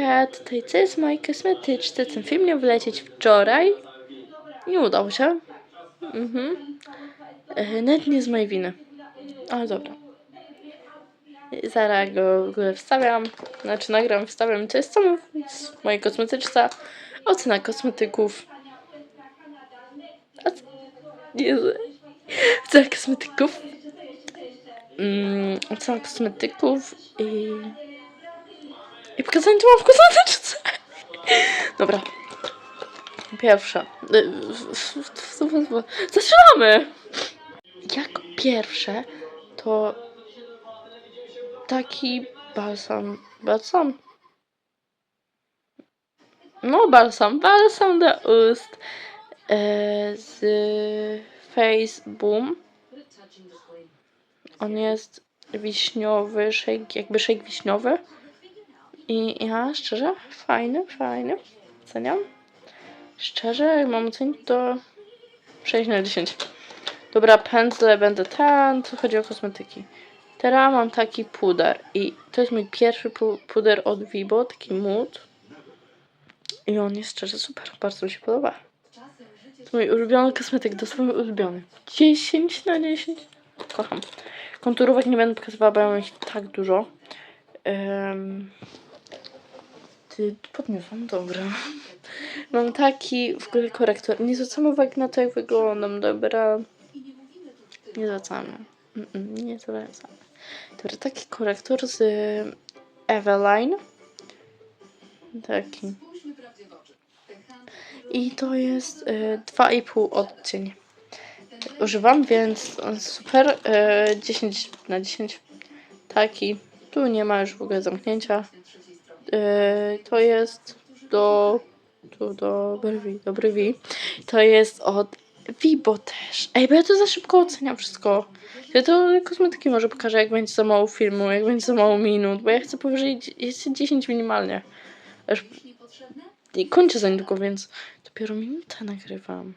Hejka, tutaj co jest w mojej kosmetyczce? Ten film miał wlecieć wczoraj. Nie udało się. Mhm. E, nie z mojej winy. Ale dobra. Zaraz go w ogóle wstawiam. Znaczy nagram, wstawiam. To jest samo w mojej kosmetyczce. Ocena kosmetyków. Oc- Jezu. Ocena kosmetyków. Mm, ocena kosmetyków i... I pokazanie to mam w kosmetyczce. Dobra. Pierwsza. Y, Zaczynamy! Jako pierwsze to taki balsam. Balsam? No, balsam. Balsam do ust e, z Face Boom. On jest wiśniowy, shake, jakby shake wiśniowy. I ja szczerze, fajny, fajny. Oceniam. Szczerze, jak mam ocenić, to 6 na 10. Dobra, pędzle będę ten, co chodzi o kosmetyki. Teraz mam taki puder i to jest mój pierwszy pu- puder od Vibo, taki mood. I on jest szczerze super, bardzo mi się podoba. To mój ulubiony kosmetyk, dosłownie ulubiony. 10 na 10. Kocham. Konturówek nie będę pokazywała, bo ja mam ich tak dużo. Um, ty podniosłam, dobra. Mam taki w ogóle korektor. Nie zwracam uwagi na to, jak wyglądam, dobra. Nie zwracamy. Nie zwracamy. Dobra, taki korektor z Eveline. Taki. I to jest y, 2,5 odcień. Używam, więc super. Y, 10 na 10. Taki. Tu nie ma już w ogóle zamknięcia. Y, to jest do. Tu do brwi, do brwi. To jest od Vibo też. Ej, bo ja to za szybko oceniam wszystko. Ja to kosmetyki może pokażę, jak będzie za mało filmu, jak będzie za mało minut, bo ja chcę powyżej jest 10 minimalnie. Aż i kończę za niedługo, więc dopiero minutę nagrywam.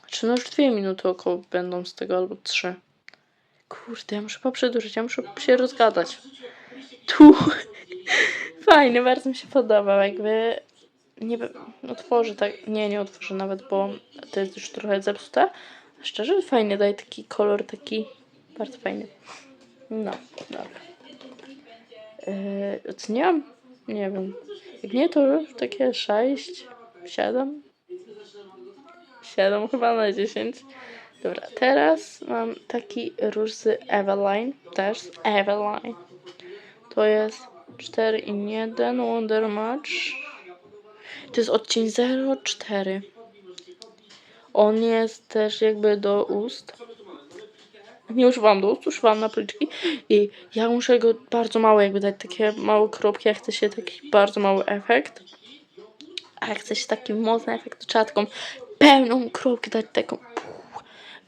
Znaczy, no już dwie minuty około będą z tego, albo trzy. Kurde, ja muszę poprzedłużyć, ja muszę się rozgadać. Tu. Fajny, bardzo mi się podobał, jakby nie wiem, otworzę tak, nie, nie otworzę nawet, bo to jest już trochę zepsute. Szczerze, fajnie daje taki kolor, taki bardzo fajny. No, dobra. Yy, oceniam? Nie wiem. Jak nie, to takie 6, 7. 7 chyba na 10. Dobra, teraz mam taki róż z Eveline, też z Eveline. To jest 4 in 1 Wonder Match. To jest odcień 04. On jest też jakby do ust. Nie używam do ust, używam na policzki. I ja muszę go bardzo mało jakby dać, takie małe kropki, jak chce się taki bardzo mały efekt. A jak chce się taki mocny efekt, to trzeba taką pełną kropkę dać, taką.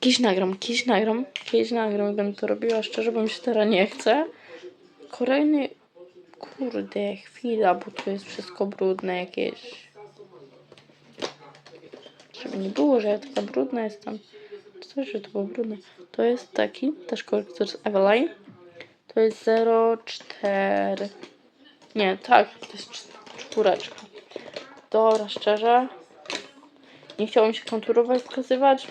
Kiedyś nagram, kiedyś nagram, kiedyś nagram i będę to robiła szczerze, bo mi się teraz nie chce. Kolejny, kurde, chwila, bo tu jest wszystko brudne jakieś. Żeby nie było, że ja taka brudna jestem. Coś, że to było brudne. To jest taki, też korektor z Eveline. To jest 0,4. Nie, tak, to jest cz- czwóreczka. Dobra, szczerze. Nie chciało mi się konturować, pokazywać.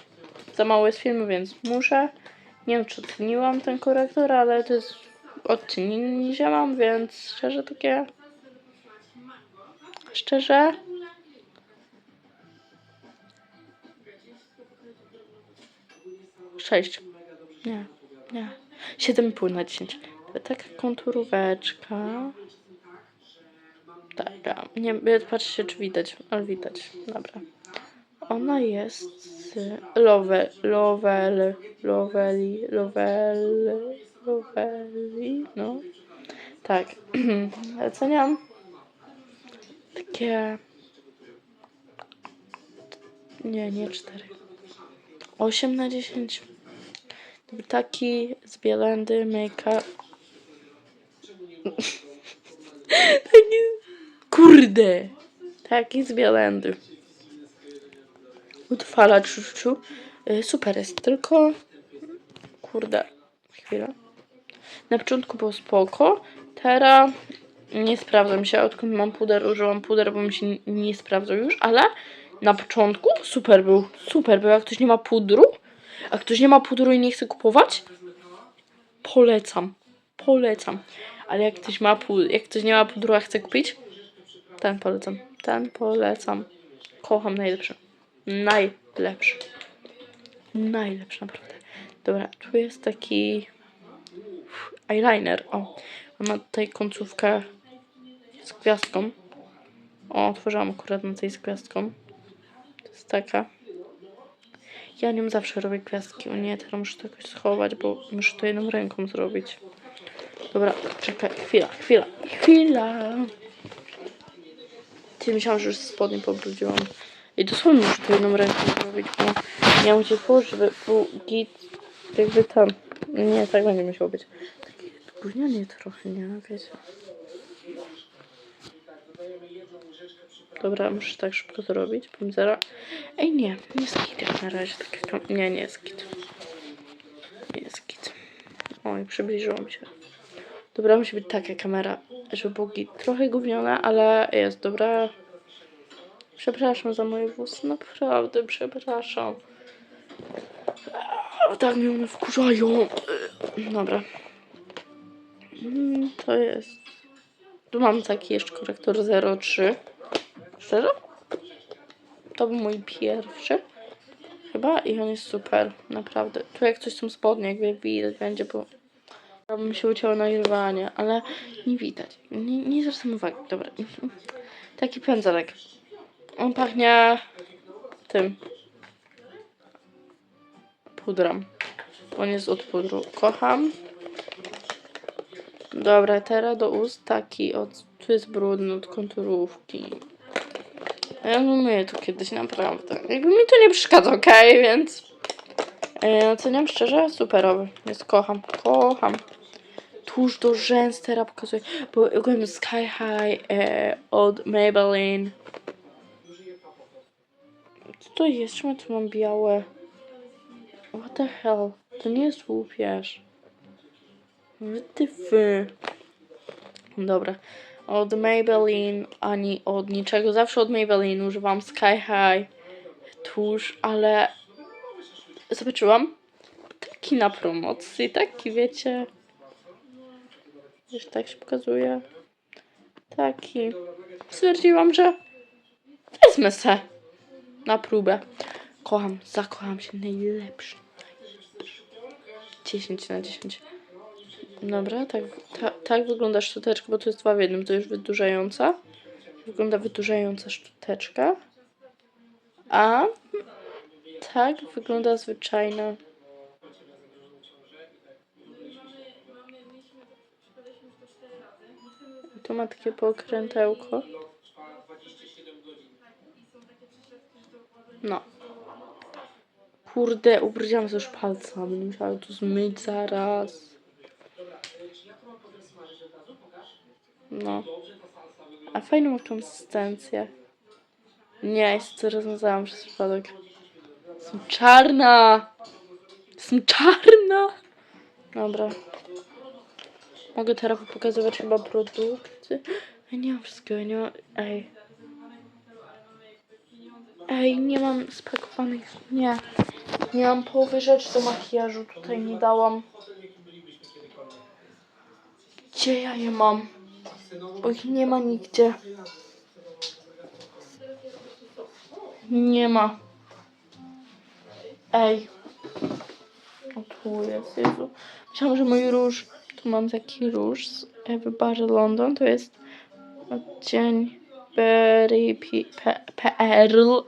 Za mało jest filmu, więc muszę. Nie wiem, czy oceniłam ten korektor, ale to jest ja mam, więc szczerze takie... Szczerze... Sześć. Nie, nie. 7,5 na 10. Taka konturóweczka. Taka. Nie patrzcie, czy widać, ale widać. Dobra. Ona jest z Love, Lovel, Loveli, Lovel, Loveli, no. Tak. Oceniam takie... Nie, nie 4. 8 na 10. Taki z Bielendy make-up. Taki... Kurde! Taki z Bielendy. Utrwala czuczu. Y, Super jest, tylko... Kurde. Chwila. Na początku było spoko. Teraz nie sprawdza mi się, odkąd mam puder, użyłam puder, bo mi się nie sprawdzał już, ale na początku super był, super był, jak ktoś nie ma pudru, a ktoś nie ma pudru i nie chce kupować, polecam, polecam, ale jak ktoś ma pudr, jak ktoś nie ma pudru, a chce kupić, ten polecam, ten polecam, kocham najlepszy, najlepszy, najlepszy naprawdę. Dobra, tu jest taki eyeliner, o, ma tutaj końcówkę z gwiazdką. O, otworzyłam akurat na tej z gwiazdką. To jest taka. Ja nią zawsze robię gwiazdki. O nie, teraz muszę to jakoś schować, bo muszę to jedną ręką zrobić. Dobra, czekaj, chwila, chwila, chwila. Ty myślałam, że już spodnie pobrudziłam. I dosłownie muszę to jedną ręką zrobić, bo mam gdzie położyć, żeby był git, jakby tam. Nie, tak będzie musiało być. Takie gównianie trochę, nie? Wiecie. Dobra, muszę tak szybko zrobić, bym zera. Ej, nie, nie jest kit jak na razie. Tak. Nie, nie jest kit. Nie jest kit. Oj, przybliżyłam się. Dobra, musi być taka kamera, żeby był git. Trochę gówniona, ale jest dobra. Przepraszam za moje włosy, naprawdę przepraszam. O, tak mnie one wkurzają. Dobra. Mm, To jest. Tu mam taki jeszcze korektor 03. Szczerze? To był mój pierwszy. Chyba i on jest super, naprawdę. Tu jak coś są spodnie, jakby widać będzie, bo ja bym się ucięło nagrywanie, ale nie widać. Nie, nie zwracam uwagi. Dobra. Taki pędzelek. On pachnie tym pudrem. On jest od pudru. Kocham. Dobra, teraz do ust taki od, tu jest brudny od konturówki. Ja umyję to kiedyś naprawdę. Jakby mi to nie przeszkadza, okej, więc e, oceniam szczerze, superowy. Jest kocham, kocham. Tuż do rzęs teraz pokazuję, bo ogólnie Sky High e, od Maybelline. Co to jest? Czemu tu mam białe? What the hell? To nie jest łupież. Wytyfy. Dobra. Od Maybelline, ani od niczego. Zawsze od Maybelline używam Sky High tusz, ale zobaczyłam taki na promocji, taki wiecie. Już tak się pokazuje. Taki. Stwierdziłam, że wezmę se na próbę. Kocham, zakocham się najlepszy. 10 na 10. Dobra, tak, ta, tak wygląda szczoteczka, bo to jest dwa w jednym, to już wydłużająca. Wygląda wydłużająca szczoteczka. A tak wygląda zwyczajna. Tu ma takie pokrętełko. No. Kurde, ubrudziłam sobie już palca, będę musiała to zmyć zaraz. No. A fajną konsystencję. Nie, jeszcze rozwiązałam przez przypadek. Jestem czarna! Jestem czarna! Dobra. Mogę teraz pokazywać chyba produkty. Ja nie mam wszystkiego, nie mam... Ej. Ej, nie mam spakowanych... Nie. Nie mam połowy rzeczy do makijażu. Tutaj nie dałam. Gdzie ja je mam? Bo ich nie ma nigdzie. Nie ma. Ej. O tu jest, Jezu. Myślałam, że mój róż... Tu mam taki róż z Everybody London. To jest odcień Berry P- Pe- Pearl.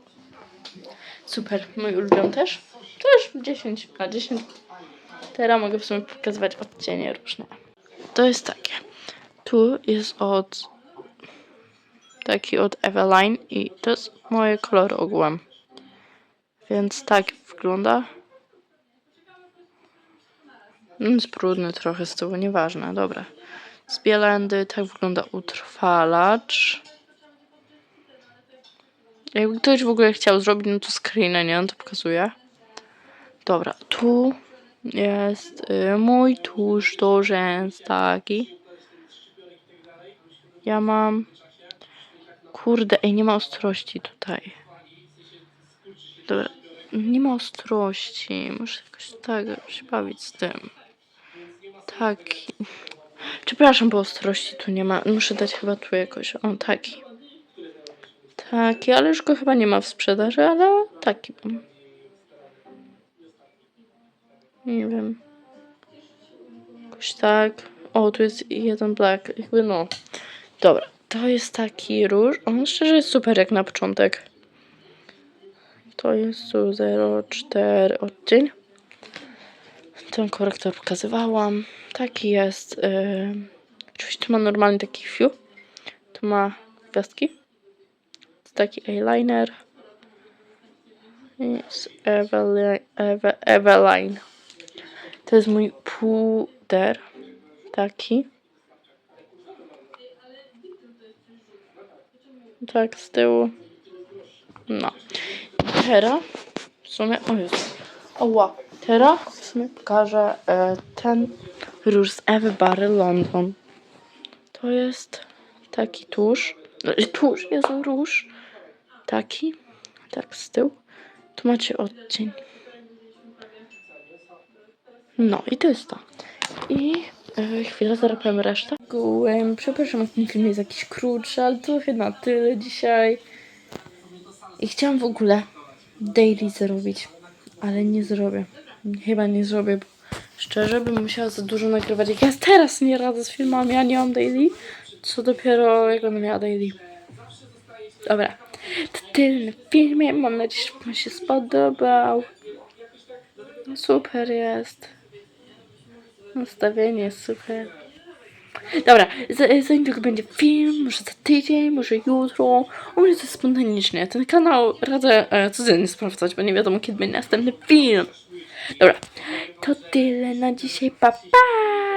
Super. Mój ulubiony też. Też 10 na 10. Teraz mogę w sumie pokazywać odcienie różne. To jest takie. Tu jest od taki od Eveline i to jest moje kolory ogółem. Więc tak wygląda. Mm, Jest brudny trochę z tyłu, nieważne, dobra. Z Bielendy tak wygląda utrwalacz. Jakby ktoś w ogóle chciał zrobić, no to screena, nie? On to pokazuje. Dobra, tu jest y, mój tusz do rzęs taki. Ja mam... Kurde, ej, nie ma ostrości tutaj. Dobra, nie ma ostrości. Muszę jakoś tak się bawić z tym. Taki. Przepraszam, bo ostrości tu nie ma. Muszę dać chyba tu jakoś. O, taki. Taki, ale już go chyba nie ma w sprzedaży, ale taki. mam. Nie wiem. Jakoś tak. O, tu jest jeden black. Jakby no. Dobra, to jest taki róż. On szczerze jest super jak na początek. To jest tu 0,4 odcień. Ten korektor pokazywałam. Taki jest. Yy... Oczywiście tu ma normalny taki fiu. Tu ma gwiazdki. Taki eyeliner. Jest Eveline. Eve, Eveline. To jest mój puder. Taki. Tak, z tyłu. No. Teraz w sumie. O Jezu. Oła. Teraz w sumie pokażę e, ten róż z Barry London. To jest taki tusz. e, Tusz, jest róż. Taki. Tak z tyłu. Tu macie odcień. No i to jest to. I chwilę zarapiamy resztę. Gołem. Przepraszam, jak ten film jest jakiś krótszy, ale to na tyle dzisiaj. I chciałam w ogóle daily zrobić, ale nie zrobię. Chyba nie zrobię, bo szczerze bym musiała za dużo nagrywać. Jak ja teraz nie radzę z filmami, a nie mam daily, co dopiero jak będę miała daily. Dobra, to tyle w filmie. Mam nadzieję, że Wam się spodobał. Super jest. Nastawienie super. Dobra, za, niedługo będzie film, może za tydzień, może jutro. U mnie to spontanicznie. Ten kanał radzę e, codziennie sprawdzać, bo nie wiadomo kiedy będzie następny film. Dobra, to tyle na dzisiaj. Pa, pa!